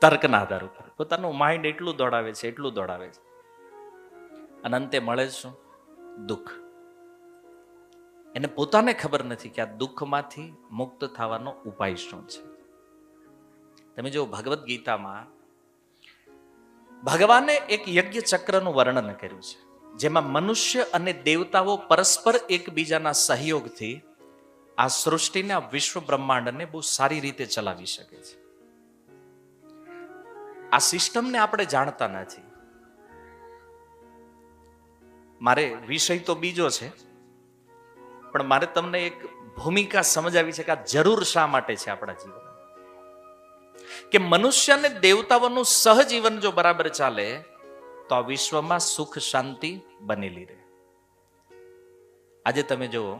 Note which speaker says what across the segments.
Speaker 1: તર્કના આધાર ઉપર પોતાનું માઇન્ડ એટલું દોડાવે છે, એટલું દોડાવે છે. અને અંતે મળે શું? દુઃખ. એને પોતાને ખબર નથી કે આ દુઃખમાંથી મુક્ત થવાનો ઉપાય શું છે. તમે જો ભગવદ્ ગીતામાં ભગવાને એક યજ્ઞ ચક્રનું વર્ણન કર્યું છે, જેમાં મનુષ્ય અને દેવતાઓ પરસ્પર એકબીજાના સહયોગથી આ સૃષ્ટિને વિશ્વ બ્રહ્માંડને બહુ સારી રીતે ચલાવી શકે છે. આ સિસ્ટમને આપણે જાણતા નથી. મારે વિષય તો બીજો છે, પણ મારે તમને એક ભૂમિકા સમજાવી છે કે આ જરૂર શા માટે છે આપણા જીવન કે મનુષ્ય અને દેવતાઓનું સહજીવન જો બરાબર ચાલે, તો આ વિશ્વમાં સુખ શાંતિ બનેલી રહે. આજે તમે જુઓ,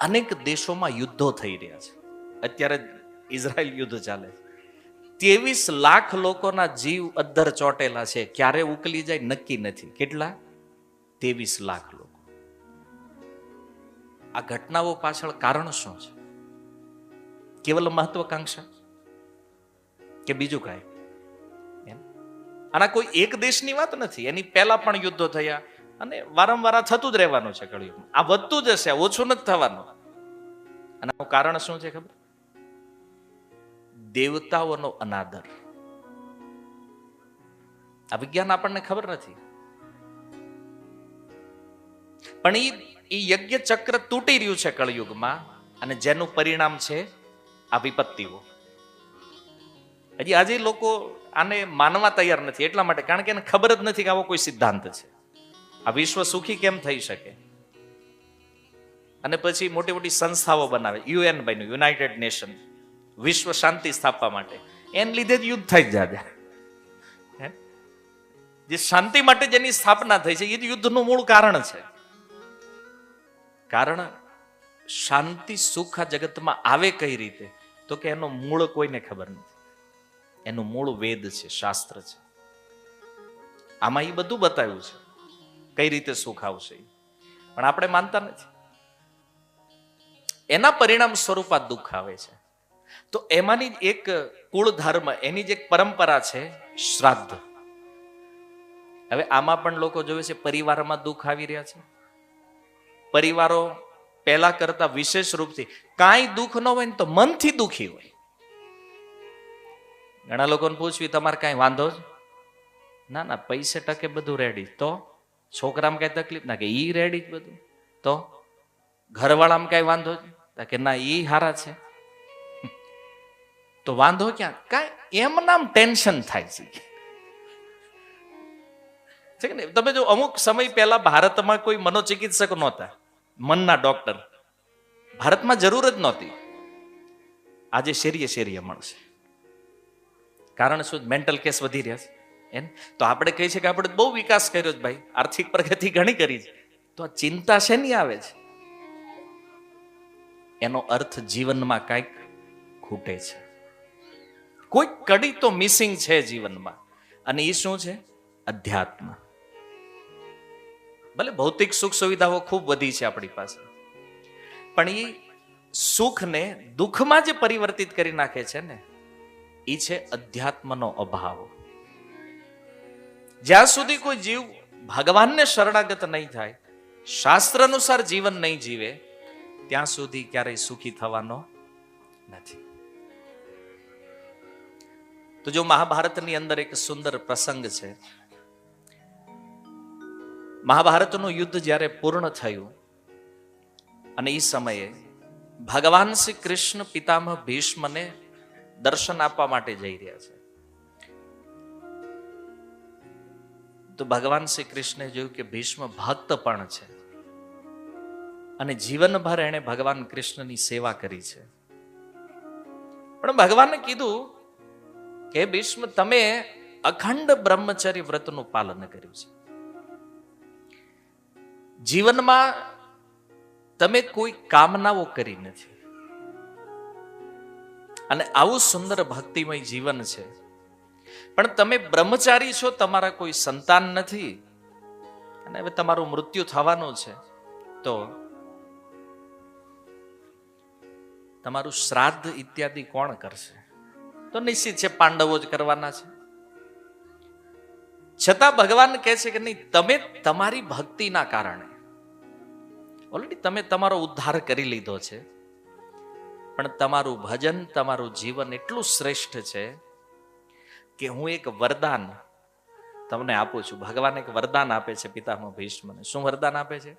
Speaker 1: અનેક દેશોમાં યુદ્ધો થઈ રહ્યા છે. અત્યારે ઇઝરાયલ યુદ્ધ ચાલે છે. ત્રેવીસ લાખ લોકોના જીવ અદ્ધર ચોટેલા છે. ક્યારે ઉકલી જાય નક્કી નથી. કેટલા? ત્રેવીસ લાખ લોકો. આ ઘટનાઓ પાછળ કારણ શું છે? કેવલ મહત્વકાંક્ષા? કે બીજું કાંઈ? આના કોઈ એક દેશની વાત નથી. એની પહેલા પણ યુદ્ધો થયા અને વારંવાર થતું જ રહેવાનું છે કળિયુગમાં. આ વધતું જ હશે ઓછું નથી થવાનું. આનું કારણ શું છે ખબર? દેવતાઓનો અનાદર. આ વિજ્ઞાન આપણને ખબર નથી. પણ એ યજ્ઞ ચક્ર તૂટી રહ્યું છે કળયુગમાં અને જેનું પરિણામ છે આ વિપત્તિઓ. હજી આજે લોકો આને માનવા તૈયાર નથી, એટલા માટે, કારણ કે એને ખબર જ નથી કે આવો કોઈ સિદ્ધાંત છે. આ વિશ્વ સુખી કેમ થઈ શકે? અને પછી મોટી મોટી સંસ્થાઓ બનાવે, યુએન બન્યું, યુનાઇટેડ નેશન. વિશ્વ શાંતિ સ્થાપવા માટે. એને લીધે જ યુદ્ધ થઈ જાય? જે શાંતિ માટે જેની સ્થાપના થઈ છે, એ યુદ્ધનું મૂળ કારણ છે. કારણ શાંતિ સુખ આ જગતમાં આવે કઈ રીતે? તો કે એનો મૂળ કોઈને ખબર નથી. એનું મૂળ વેદ છે, શાસ્ત્ર છે. આમાં એ બધું બતાવ્યું છે. કઈ રીતે સુખ આવશે. પણ આપણે માનતા નથી. એના પરિણામ સ્વરૂપ આ દુઃખ આવે છે. તો એમાંની એક કુળ ધર્મ, એની જ પરંપરા છે શ્રાદ્ધ. હવે આમાં પણ લોકો જોવે છે પરિવારમાં દુઃખ આવી રહ્યા છે. પરિવારો પહેલા કરતા વિશેષ રૂપથી કાંઈ દુઃખ ન હોય ને તો મનથી દુઃખી હોય. ઘણા લોકોને પૂછવી, તમારે કાંઈ વાંધો જ ના ના, પૈસે ટકે બધું રેડી તો? છોકરામાં કાંઈ તકલીફ? ના, કે ઈ રેડી જ બધું. તો? ઘરવાળામાં કાંઈ વાંધો જ કે ના, ઈ હારા છે. તો વાંધો ક્યાં? કાંઈ એમ નામ ટેન્શન થાય છે. છે નહીં? તમે જો અમુક સમય પહેલા ભારતમાં કોઈ મનોચિકિત્સક નહોતા, મનના ડોક્ટર ભારતમાં જરૂર જ નહોતી. આજે શેરીએ શેરીએ મળશે. કારણ શું? મેન્ટલ કેસ વધી રહ્યા છે. એમ? તો આપણે કહીએ છીએ કે આપણે બહુ વિકાસ કર્યો છે ભાઈ. આર્થિક પ્રગતિ ઘણી કરી છે. તો આ ચિંતા શેની આવે છે? એનો અર્થ જીવનમાં કાંઈક ખૂટે છે. કોઈ કડી તો મિસિંગ છે જીવનમાં. અને એ શું છે? અધ્યાત્મ. ભલે ભૌતિક સુખ સુવિધાઓ ખૂબ વધી છે આપણી પાસે. પણ એ સુખને દુઃખમાં જે પરિવર્તિત કરી નાખે છે ને. એ છે અધ્યાત્મનો અભાવ. જ્યાં સુધી કોઈ જીવ ભગવાનને શરણાગત નહીં થાય શાસ્ત્ર અનુસાર જીવન નહીં જીવે, ત્યાં સુધી ક્યારેય સુખી થવાનો નથી. તો જો મહાભારતની અંદર એક સુંદર પ્રસંગ છે. મહાભારતનું યુદ્ધ જ્યારે પૂર્ણ થયું અને એ સમયે ભગવાન શ્રી કૃષ્ણ પિતામહ ભીષ્મને દર્શન આપવા માટે જઈ રહ્યા છે. તો ભગવાન શ્રી કૃષ્ણે જોયું કે ભીષ્મ ભક્ત પણ છે. અને જીવનભર એણે ભગવાન કૃષ્ણની સેવા કરી છે. પણ ભગવાને કીધું કે ભીષ્મ, તમે અખંડ બ્રહ્મચર્ય વ્રતનું પાલન કર્યું છે. જીવનમાં તમે કોઈ કામનાઓ કરી નથી. અને આવું સુંદર ભક્તિમય જીવન છે. પણ તમે બ્રહ્મચારી છો, તમારા કોઈ સંતાન નથી. અને હવે તમારું મૃત્યુ થવાનું છે, તો તમારું શ્રાદ્ધ ઇત્યાદિ કોણ કરશે? તો નિશ્ચિત છે, પાંડવો જ કરવાના છે. છતાં ભગવાન કહે છે કે નહીં, તમે તમારી ભક્તિના કારણે. ઓલરેડી તમે તમારો ઉદ્ધાર કરી લીધો છે. પણ તમારું ભજન, તમારું જીવન એટલું શ્રેષ્ઠ છે કે હું એક વરદાન તમને આપું છું. ભગવાન એક વરદાન આપે છે, પિતામાં ભીષ્મને. શું વરદાન આપે છે?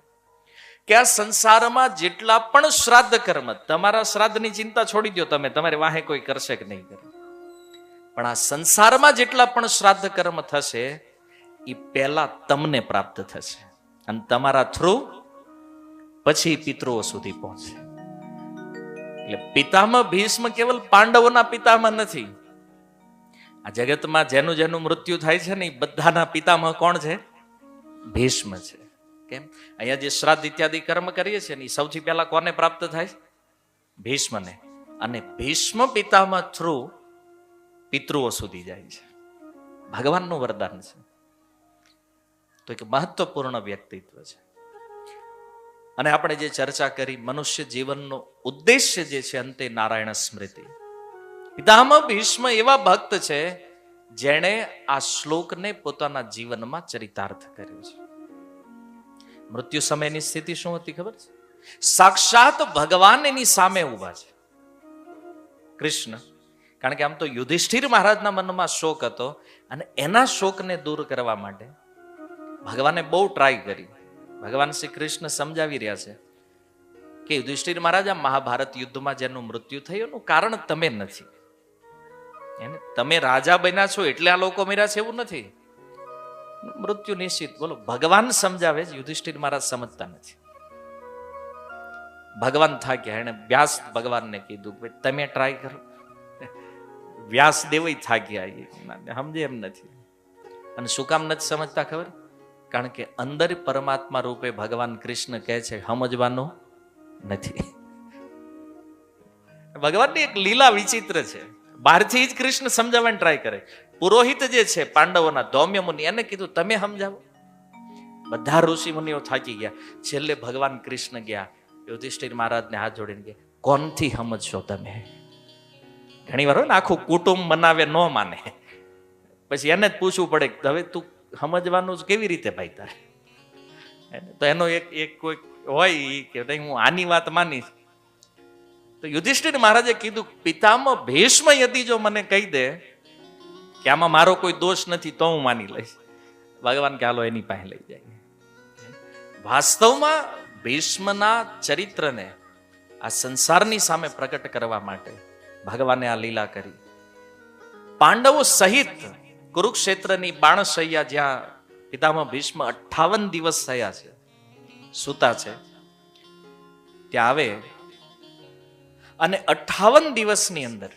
Speaker 1: કે આ સંસારમાં જેટલા પણ શ્રાદ્ધ કર્મ, તમારા શ્રાદ્ધની ચિંતા છોડી દો તમે. તમારે વાહે કોઈ કરશે કે નહીં કરે. પણ આ સંસારમાં જેટલા પણ શ્રાદ્ધ કર્મ થશે એ પહેલા તમને પ્રાપ્ત થશે. અને તમારા થ્રુ પછી પિતૃઓ સુધી પહોંચે એટલે પિતામાં ભીષ્મ કેવલ પાંડવોના પિતામાં નથી. આ જગતમાં જેનું જેનું મૃત્યુ થાય છે ને એ બધાના પિતામાં કોણ છે? ભીષ્મ છે. કેમ? અહીંયા જે શ્રાદ્ધ ઇત્યાદિ કર્મ કરીએ છીએ ને એ સૌથી પહેલા કોને પ્રાપ્ત થાય? ભીષ્મને. અને ભીષ્મ પિતામાં થ્રુ પિતૃઓ સુધી જાય છે. ભગવાનનું વરદાન છે. તો એક મહત્વપૂર્ણ વ્યક્તિત્વ છે. અને આપણે જે ચર્ચા કરી, મનુષ્ય જીવનનો ઉદ્દેશ્ય જે છે અંતે નારાયણ સ્મૃતિ. પિતામહ ભીષ્મ એવા ભક્ત છે, જેણે આ શ્લોકને પોતાના જીવનમાં ચરિતાર્થ કર્યો છે. મૃત્યુ સમયની સ્થિતિ શું હતી ખબર છે? સાક્ષાત ભગવાન એની સામે ઊભા છે. કૃષ્ણ કારણ કે આમ તો યુધિષ્ઠિર મહારાજના મનમાં શોક હતો અને એના શોકને દૂર કરવા માટે ભગવાને બહુ ટ્રાય કરી. ભગવાન શ્રી કૃષ્ણ સમજાવી રહ્યા છે કે યુધિષ્ઠિર મહારાજ, આ મહાભારત યુદ્ધમાં જેનું મૃત્યુ થયું એનું કારણ તમે નથી. એને તમે રાજા બન્યા છો એટલે આ લોકો મર્યા છે એવું નથી. મૃત્યુ નિશ્ચિત. બોલો, ભગવાન સમજાવે છે, યુધિષ્ઠિર મહારાજ સમજતા નથી. ભગવાન થાક્યા, એને વ્યાસ ભગવાનને કીધું કે તમે ટ્રાય કરો. વ્યાસ દેવય થાક્યા એ. સમજે એમ નથી. અને શું કામ નથી સમજતા ખબર? કારણ કે અંદર પરમાત્મા રૂપે ભગવાન કૃષ્ણ કહે છે, સમજવાનું નથી. ભગવાનની એક લીલા વિચિત્ર છે. બહારથી જ કૃષ્ણ સમજાવવાની ટ્રાય કરે. પુરોહિત જે છે, પાંડવોના દૌમ્ય મુનિ, એને કીધું, તમે સમજાવો. બધા ઋષિ મુનિઓ થાકી ગયા. છેલ્લે ભગવાન કૃષ્ણ ગયા. યુધિષ્ઠિર મહારાજને હાથ જોડીને ગયા કોનથી સમજશો તમે? ઘણી વાર હોય ને આખું કુટુંબ મનાવે ન માને. પછી એને જ પૂછવું પડે હવે તું સમજવાનું જ કેવી રીતે ભાઈ તારે? તો એનો એક એક કોઈ હોય કે નહીં હું આની વાત માનીશ. તો યુધિષ્ઠિર મહારાજે કીધું પિતામાં ભીષ્મ યદી જો મને કહી દે કે આમાં મારો કોઈ દોષ નથી તો હું માની લઈશ. ભગવાન કે, હાલો, એની પાસે લઈ જાય. વાસ્તવમાં ભીષ્મના ચરિત્રને આ સંસારની સામે પ્રગટ કરવા માટે ભગવાને આ લીલા કરી. પાંડવો સહિત કુરુક્ષેત્રની બાણસૈયા જ્યાં પિતામહ ભીષ્મ અઠાવન દિવસ થયા છે, સૂતા છે, ત્યાં આવે અને અઠાવન દિવસની અંદર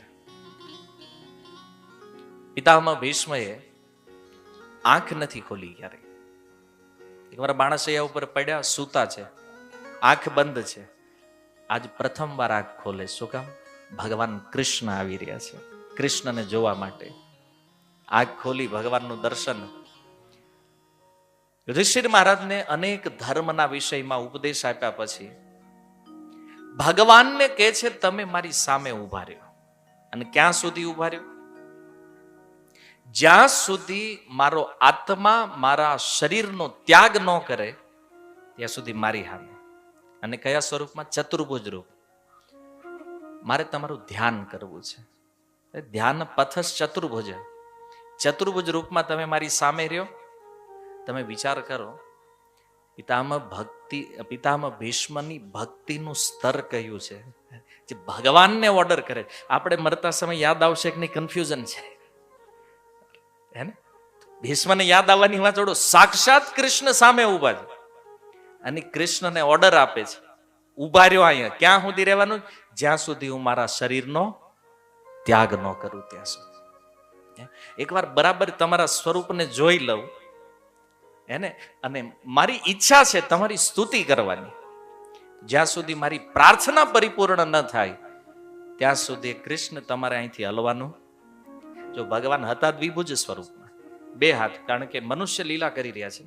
Speaker 1: પિતામહ ભીષ્મએ આંખ નથી ખોલી ક્યારે. એકવાર બાણસૈયા ઉપર પડ્યા, સૂતા છે, આંખ બંધ છે. આજ પ્રથમવાર આંખ ખોલે, શું કામ? ભગવાન કૃષ્ણ આવી રહ્યા છે. કૃષ્ણને જોવા માટે આંખ ખોલી ભગવાનનું દર્શન. ઋષિ મહારાજને અનેક ધર્મના વિષયમાં ઉપદેશ આપ્યા પછી ભગવાનને કહે છે, તમે મારી સામે ઊભા રહ્યો. અને ક્યાં સુધી ઊભા રહ્યો? જ્યાં સુધી મારો આત્મા મારા શરીરનો ત્યાગ ન કરે, ત્યાં સુધી મારી હામે અને કયા સ્વરૂપમાં? ચતુર્ભુજ રૂપ. મારે તમારું ધ્યાન કરવું છે. ધ્યાન પથસ ચતુર્ભુજ. ચતુર્ભુજ રૂપમાં તમે મારી સામે રહ્યો. તમે વિચાર કરો, પિતામહ ભક્તિ, પિતામહ ભીષ્મની ભક્તિનું સ્તર કયું છે? જે ભગવાનને ઓર્ડર કરે. આપણે મરતા સમય યાદ આવશે કે નહીં કન્ફ્યુઝન છે. હે ને? ભીષ્મને યાદ આવવાની વાત જોડો સાક્ષાત કૃષ્ણ સામે ઊભા છે. અને કૃષ્ણને ઓર્ડર આપે છે. ઊભા રહ્યો અહીંયા. ક્યાં સુધી રહેવાનું? જ્યાં સુધી હું મારા શરીરનો ત્યાગ ન કરું ત્યાં સુધી. એકવાર બરાબર તમારા સ્વરૂપને જોઈ લઉં એને અને મારી ઈચ્છા છે તમારી સ્તુતિ કરવાની. જ્યાં સુધી મારી પ્રાર્થના પરિપૂર્ણ ન થાય, ત્યાં સુધી કૃષ્ણ તમારે અહીંથી હલવાનું. જો ભગવાન હતા દ્વિભુજ સ્વરૂપમાં. બે હાથ, કારણ કે મનુષ્ય લીલા કરી રહ્યા છે.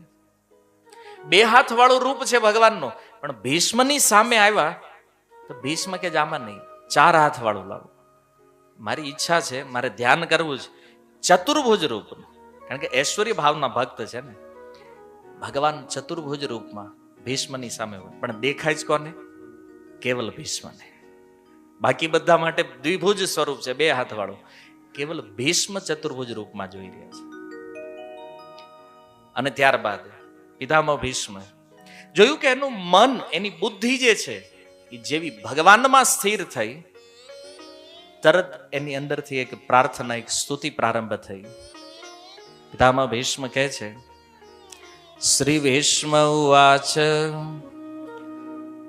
Speaker 1: બે હાથ વાળું રૂપ છે ભગવાનનો. પણ ભીષ્મની સામે આવ્યા તો ભીષ્મ કે જામાં નહીં, ચાર હાથ વાળું લાવો. મારી ઈચ્છા છે, મારે ધ્યાન કરવું છે, ચતુર્ભુજ રૂપનું. કારણ કે ઐશ્વર્ય ભાવના ભક્ત છે ને, ભગવાન ચતુર્ભુજ રૂપમાં ભીષ્મની સામે હોય. પણ દેખાય જ કોને? કેવલ ભીષ્મને. બાકી બધા માટે દ્વિભુજ સ્વરૂપ છે, બે હાથ વાળું. કેવલ ભીષ્મ ચતુર્ભુજ રૂપમાં જોઈ રહ્યા છે. અને ત્યારબાદ, પિતામહ ભીષ્મ, જોયું કે એનું મન, એની બુદ્ધિ જે છે જેવી ભગવાનમાં સ્થિર થઈ, તરત એની અંદરથી એક પ્રાર્થના, એક સ્તુતિ પ્રારંભ થઈ. પિતામાં ભીષ્મ કહે છે, શ્રી ભીષ્મ ઉવાચ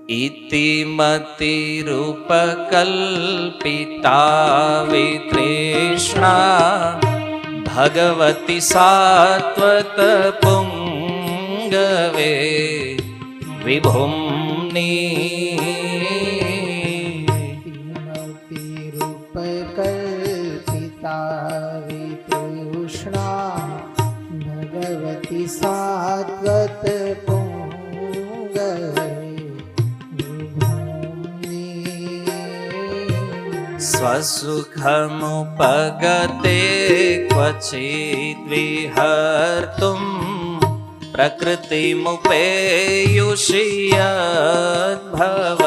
Speaker 1: ઇતિમતિરૂપકલ્પિતા વિતૃષ્ણા, ભગવતી સાત્વત પુંગવે, વિભુમ્ની स्वसुखमुपगते क्वचिद्विहर्तुं प्रकृतिमुपेयुषि यद्भव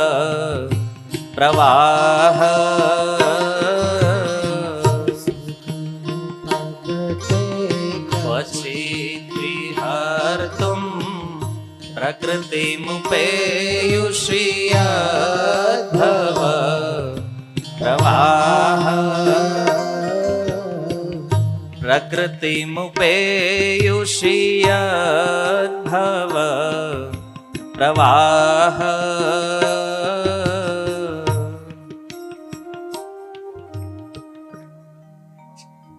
Speaker 1: प्रवाह प्रकृतिमुपेयुषि यद्भव प्रवाह प्रकृतिमुपेयुषि यद्भव प्रवाह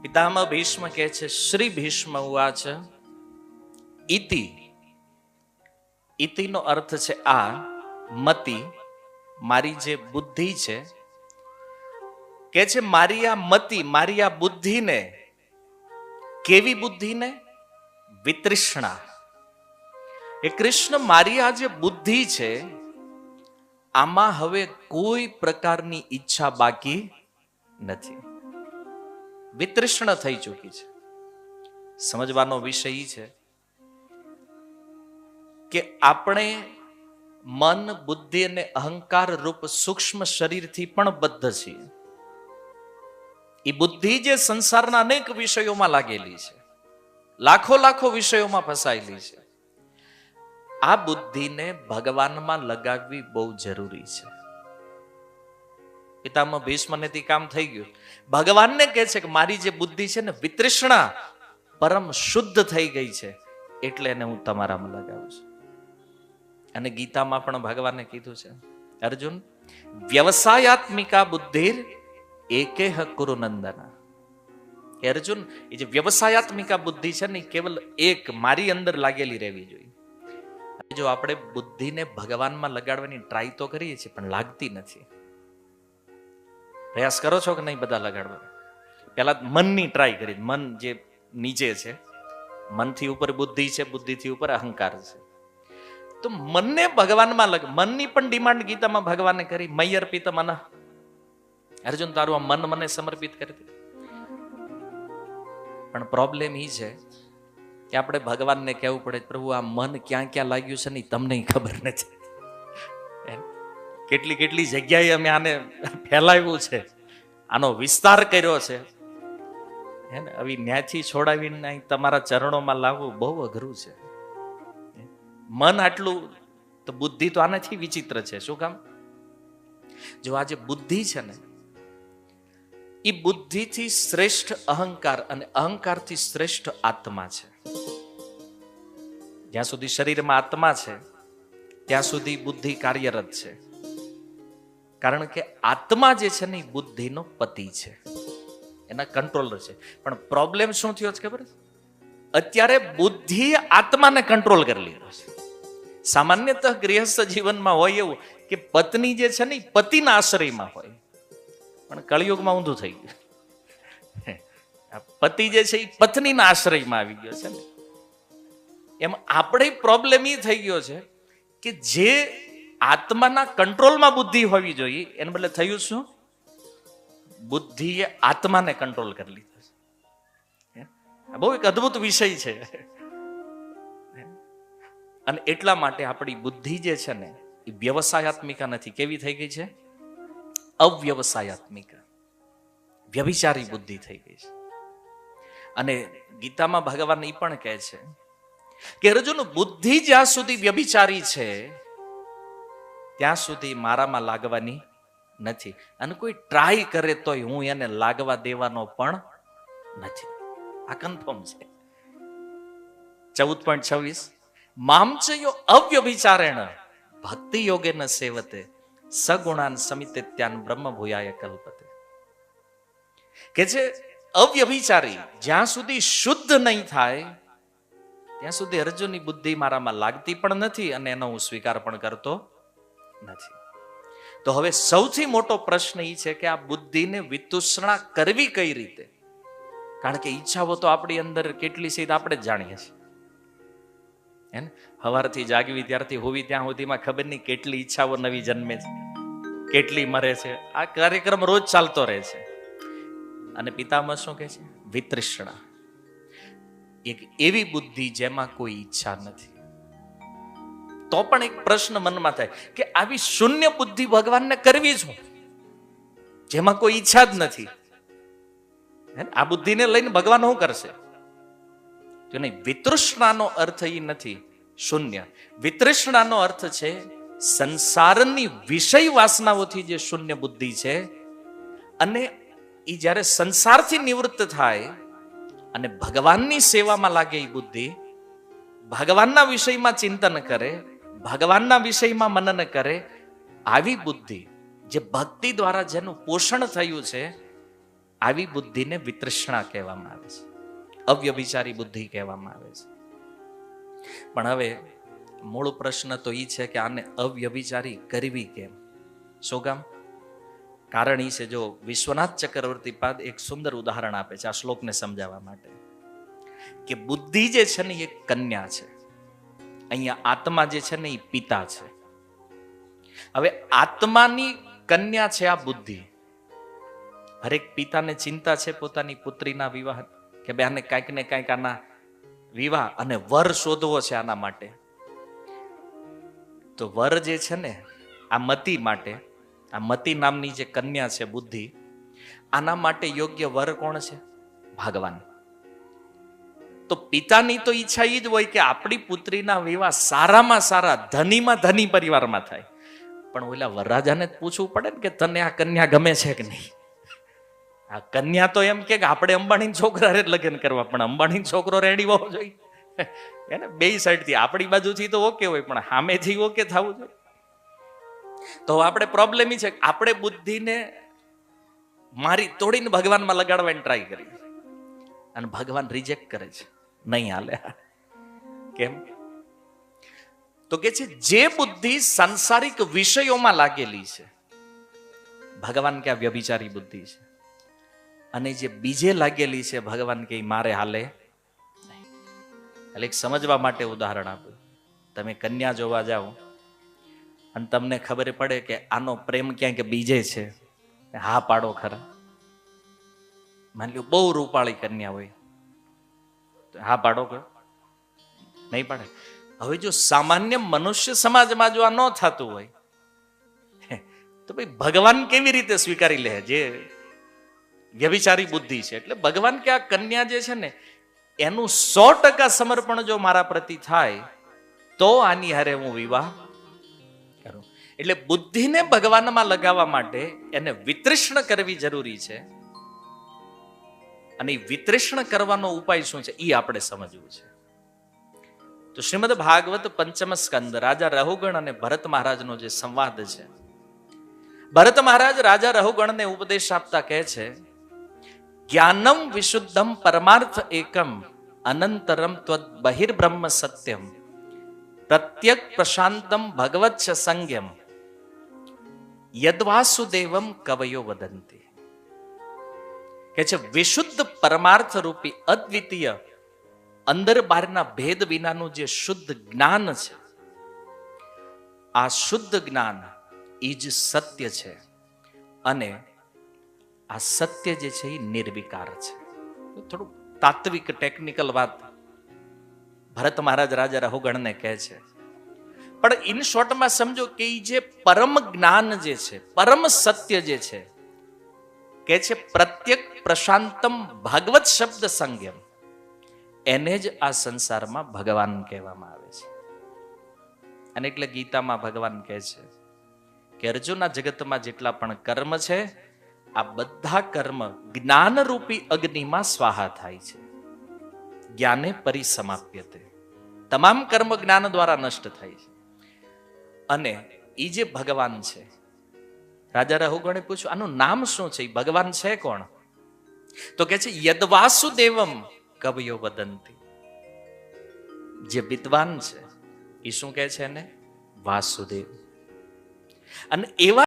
Speaker 1: પિતામહ ભીષ્મ કહે છે શ્રી ભીષ્મ ઉવાચ ઇતિ ઇતિનો અર્થ છે આ, મતિ, મારી જે બુદ્ધિ છે, કે છે મારી આ મતિ, મારી આ બુદ્ધિને કેવી બુદ્ધિને? વિતૃષ્ણા. એ કૃષ્ણ મારી આ જે બુદ્ધિ છે, આમાં હવે કોઈ પ્રકારની ઈચ્છા બાકી નથી. વિતૃષ્ણ થઈ ચૂકી છે. સમજવાનો વિષય છે કે આપણે મન, બુદ્ધિ અને અહંકાર રૂપ સૂક્ષ્મ શરીરથી પણ બદ્ધ છીએ. એ બુદ્ધિ જે સંસારના અનેક વિષયોમાં લાગેલી છે. લાખો લાખો વિષયોમાં ફસાયેલી છે. આ બુદ્ધિને ભગવાનમાં લગાવવી બહુ જરૂરી છે. પિતામાં ભીષ્મને કામ થઈ ગયું. ભગવાનને કહે છે કે મારી જે બુદ્ધિ છે ને વિતૃષ્ણા પરમ શુદ્ધ થઈ ગઈ છે, એટલે એને હું તમારામાં લગાવું છું. અને ગીતામાં પણ ભગવાને કીધું છે, અર્જુન, વ્યવસાયાત્મિકા બુદ્ધિર એકેહ કુરુનંદના. એ અર્જુન, એ જે વ્યવસાયાત્મિકા બુદ્ધિ છે ને કેવલ એક મારી અંદર લાગેલી રહેવી જોઈએ. જો આપણે બુદ્ધિને ભગવાનમાં લગાડવાની ટ્રાય તો કરીએ છીએ, પણ લાગતી નથી. પ્રયાસ કરો છો કે નહીં બધા લગાડવા? પહેલા મનની ટ્રાય કરી મન જે નીચે છે, મનથી ઉપર બુદ્ધિ છે, બુદ્ધિથી ઉપર અહંકાર છે. તો મનને ભગવાનમાં લગ, મનની પણ ડિમાન્ડ ગીતામાં ભગવાને કરી, મય અર્પિત મન. અર્જુન, તારું આ મન મને સમર્પિત કરી દે. પણ પ્રોબ્લેમ એ છે કે આપણે ભગવાનને કહેવું પડે, પ્રભુ, આ મન ક્યાં ક્યાં લાગ્યું છે ને તમને ખબર નથી. કેટલી કેટલી જગ્યાએ અમે આને ફેલાવ્યું છે. આનો વિસ્તાર કર્યો છે. હે ને હવે ન્યાથી છોડાવીને તમારા ચરણોમાં લાવવું બહુ અઘરું છે. મન આટલું, તો બુદ્ધિ તો આનાથી વિચિત્ર છે. શું કામ? જો આ જે બુદ્ધિ છે ને એ બુદ્ધિથી શ્રેષ્ઠ અહંકાર અને અહંકારથી શ્રેષ્ઠ આત્મા છે. જ્યાં સુધી શરીરમાં આત્મા છે, ત્યાં સુધી બુદ્ધિ કાર્યરત છે. કારણ કે આત્મા જે છે ને એ બુદ્ધિનો પતિ છે. એના કંટ્રોલર છે. પણ પ્રોબ્લેમ શું થયો છે ખબર? અત્યારે બુદ્ધિ આત્માને કંટ્રોલ કરી લીધો છે. સામાન્યતઃ ગૃહસ્થ જીવનમાં હોય એવું કે પત્ની જે છે ને પતિના આશ્રયમાં હોય. પણ કળિયુગમાં ઊંધું થઈ ગયું. પતિ જે છે એ પત્નીના આશ્રયમાં આવી ગયો છે ને. એમ આપણે પ્રોબ્લેમ એ થઈ ગયો છે કે જે આત્માના કંટ્રોલમાં બુદ્ધિ હોવી જોઈએ, એને બદલે થયું શું? બુદ્ધિએ આત્માને કંટ્રોલ કરી લીધો છે. બહુ એક અદ્ભુત વિષય છે. અને એટલા માટે આપણી બુદ્ધિ જે છે ને, એ વ્યવસાયાત્મિકા નથી. કેવી થઈ ગઈ છે? અવ્યવસાયાત્મિકા. વ્યભિચારી બુદ્ધિ થઈ ગઈ છે. અને ગીતામાં ભગવાન એ પણ કહે છે કે અર્જુન બુદ્ધિ જ્યાં સુધી વ્યભિચારી છે, ત્યાં સુધી મારામાં લાગવાની નથી. અને કોઈ ટ્રાય કરે તોય હું એને લાગવા દેવાનો પણ નથી. આ કન્ફર્મ છે. ચૌદ પોઈન્ટ છવ્વીસ. અવ્યભિચારેણ. ભક્તિ યોગે ન સેવતે, સગુણાન સમિતે ત્યાન બ્રહ્મ ભૂયાય કલ્પતે. કે જે અવ્યભિચારી જ્યાં સુધી શુદ્ધ નહીં થાય, ત્યાં સુધી અર્જુનની બુદ્ધિ મારામાં લાગતી પણ નથી અને એનો હું સ્વીકાર પણ કરતો નથી. તો હવે સૌથી મોટો પ્રશ્ન એ છે કે આ બુદ્ધિને વિતુષણા કરવી કઈ રીતે? કારણ કે ઈચ્છાઓ તો આપણી અંદર કેટલી છે આપણે જાણીએ છીએ. હે ને? સવારથી જાગવી, ત્યારથી હોવી, ત્યાં સુધીમાં ખબર નહીં કેટલી ઈચ્છાઓ નવી જન્મે છે, કેટલી મરે છે. આ કાર્યક્રમ રોજ ચાલતો રહે છે. અને પિતામાં શું કહે છે? વિતૃષ્ણા. એક એવી બુદ્ધિ જેમાં કોઈ ઈચ્છા નથી. તો પણ એક પ્રશ્ન મનમાં થાય કે આવી શૂન્ય બુદ્ધિ ભગવાનને કરવી શું જેમાં કોઈ ઈચ્છા જ નથી. આ બુદ્ધિને લઈને ભગવાન શું કરશે? તો નહીં વિતૃષ્ણાનો અર્થ એ નથી. શૂન્ય. વિતૃષ્ણાનો અર્થ છે સંસારની વિષય વાસનાઓથી જે શૂન્ય બુદ્ધિ છે અને એ જ્યારે સંસારથી નિવૃત્ત થાય અને ભગવાનની સેવામાં લાગે એ બુદ્ધિ, ભગવાનના વિષયમાં ચિંતન કરે, ભગવાનના વિષયમાં મનન કરે, આવી બુદ્ધિ જે ભક્તિ દ્વારા જેનું પોષણ થયું છે, આવી બુદ્ધિને વિતૃષ્ણા કહેવામાં આવે છે. અવ્યભિચારી બુદ્ધિ કહેવામાં આવે છે. પણ હવે મૂળ પ્રશ્ન તો એ છે કે આને અવ્યભિચારી કરવી કેમ? કામ કારણ એ છે જો વિશ્વનાથ ચક્રવર્તી પાદ એક સુંદર ઉદાહરણ આપે છે આ શ્લોકને સમજાવવા માટે. કે બુદ્ધિ જે છે ને એ કન્યા છે. અહીંયા આત્મા જે છે ને એ પિતા છે. હવે આત્માની કન્યા છે આ બુદ્ધિ. હરેક પિતાને ચિંતા છે પોતાની પુત્રીના વિવાહ કે બે, આને કાંઈક ને કાંઈક આના વિવાહ અને વર શોધવો છે આના માટે. તો વર જે છે ને, આ મતી માટે, આ મતી નામની જે કન્યા છે બુદ્ધિ, આના માટે યોગ્ય વર કોણ છે? ભગવાન. તો પિતાની તો ઈચ્છા એ જ હોય કે આપણી પુત્રીના વિવાહ સારામાં સારા ધનીમાં ધની પરિવારમાં થાય. પણ ઓલા વરરાજાને જ પૂછવું પડે ને કે તને આ કન્યા ગમે છે કે નહીં? આ કન્યા તો એમ કે આપણે અંબાણી છોકરા રે લગ્ન કરવા, પણ અંબાણી છોકરો રેડી હોવો જોઈએ. એને બે સાઈડથી, આપણી બાજુથી તો ઓકે હોય, પણ સામેથી ઓકે થવું જોઈએ. તો આપણે પ્રોબ્લેમ એ છે આપણે બુદ્ધિને મારી તોડીને ભગવાનમાં લગાડવાની ટ્રાય કરી અને ભગવાન રિજેક્ટ કરે છે. નહીં હાલે. કેમ? તો કે છે, જે બુદ્ધિ સાંસારિક વિષયોમાં લાગેલી છે, ભગવાન કે આ વ્યભિચારી બુદ્ધિ છે. અને જે બીજે લાગેલી છે, ભગવાન કે મારે હાલે. એટલે એક સમજવા માટે ઉદાહરણ આપ્યું. તમે કન્યા જોવા જાઓ, અને તમને ખબર પડે કે આનો પ્રેમ ક્યાંક બીજે છે. હા પાડો ખરા. માની લો બહુ રૂપાળી કન્યા હોય. હા પાડો કરો નહીં પાડે? હવે જો સામાન્ય મનુષ્ય સમાજમાં જો આ ન થતું હોય તો ભાઈ ભગવાન કેવી રીતે સ્વીકારી લે? જે વ્યભિચારી બુદ્ધિ છે. એટલે ભગવાન કે આ કન્યા જે છે ને, એનું સો ટકા સમર્પણ જો મારા પ્રતિ થાય, તો આની હારે હું વિવાહ કરું. એટલે બુદ્ધિને ભગવાનમાં લગાવવા માટે એને વિતૃષ્ણ કરવી જરૂરી છે. અને વિતૃષ્ણ કરવાનો ઉપાય શું છે એ આપણે સમજવું છે. તો શ્રીમદ ભાગવત પંચમ સ્કંદ, રાજા રહુગણ અને ભરત મહારાજનો જે સંવાદ છે. ભરત મહારાજ રાજા રહુગણને ઉપદેશ આપતા કહે છે જ્ઞાનમ વિશુદ્ધમ પરમાર્થ એકમ અનંતરમ ત્વદ બહિર્બ્રહ્મ સત્યમ પ્રત્યક પ્રશાંતમ ભગવત સંગ્યમ યદવાસુદેવમ કવયો વદંતી કે છે વિશુદ્ધ પરમાર્થ રૂપી અદ્વિતીય અંદર બહારના ભેદ વિનાનું જે શુદ્ધ જ્ઞાન છે આ શુદ્ધ જ્ઞાન એ જ સત્ય છે અને આ સત્ય જે છે એ નિર્વિકાર છે. થોડું તાત્વિક ટેકનિકલ વાત ભરત મહારાજ રાજા રહુગણને કહે છે. પણ ઇન શોર્ટમાં સમજો કે એ જે પરમ જ્ઞાન જે છે, પરમ સત્ય જે છે, કે છે પ્રત્યેક પ્રશાંતમ ભાગવત શબ્દ સંજ્ઞમ એને જ આ સંસારમાં ભગવાન કહેવામાં આવે છે. અને એટલે ગીતામાં ભગવાન કહે છે કે અર્જુનના જગતમાં જેટલા પણ કર્મ છે આ બધા કર્મ જ્ઞાનરૂપી અગ્નિમાં સ્વાહા થાય છે. જ્ઞાને પરિસમાપ્યતે તમામ કર્મ જ્ઞાન દ્વારા નષ્ટ થાય છે. અને એ જે ભગવાન છે, રાજા રહુગણે પૂછ્યું, આનું નામ શું છે? ભગવાન છે કોણ? તો કે છે, યદવાસુદેવમ કવયો વદંતી. જે વિદ્વાન છે એ શું કહે છે એને? વાસુદેવ. અને એવા